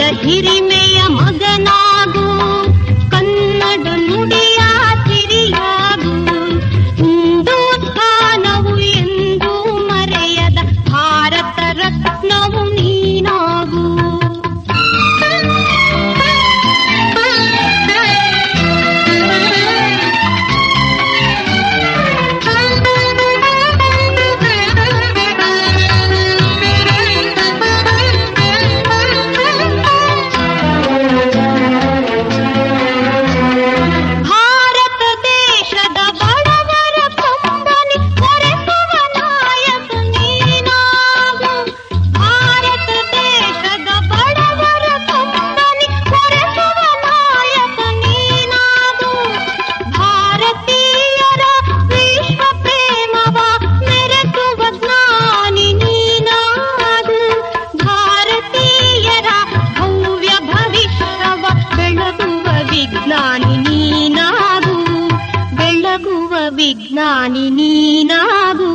डहिरी में విజ్ఞాని నాగు